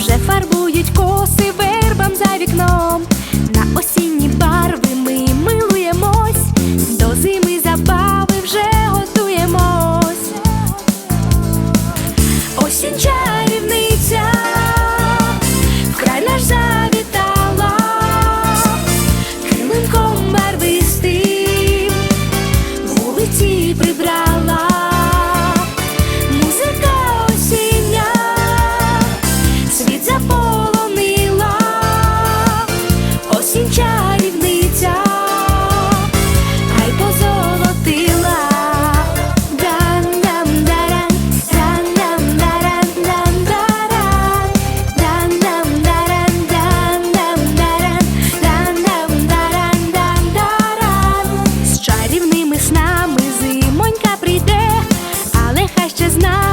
вже фарбують коси вербам за вікном. is not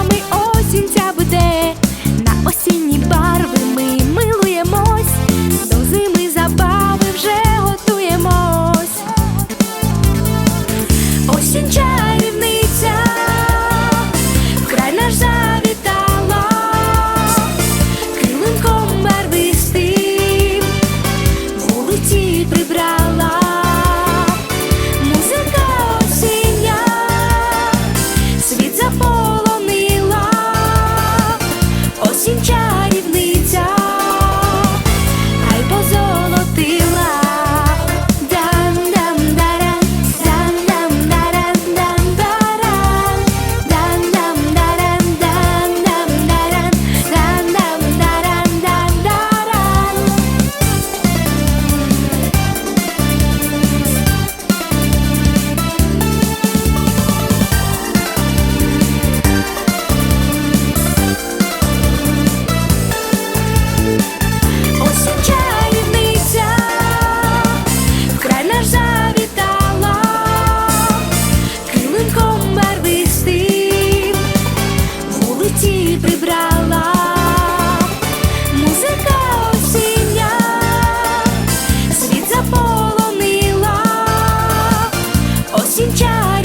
Cintia.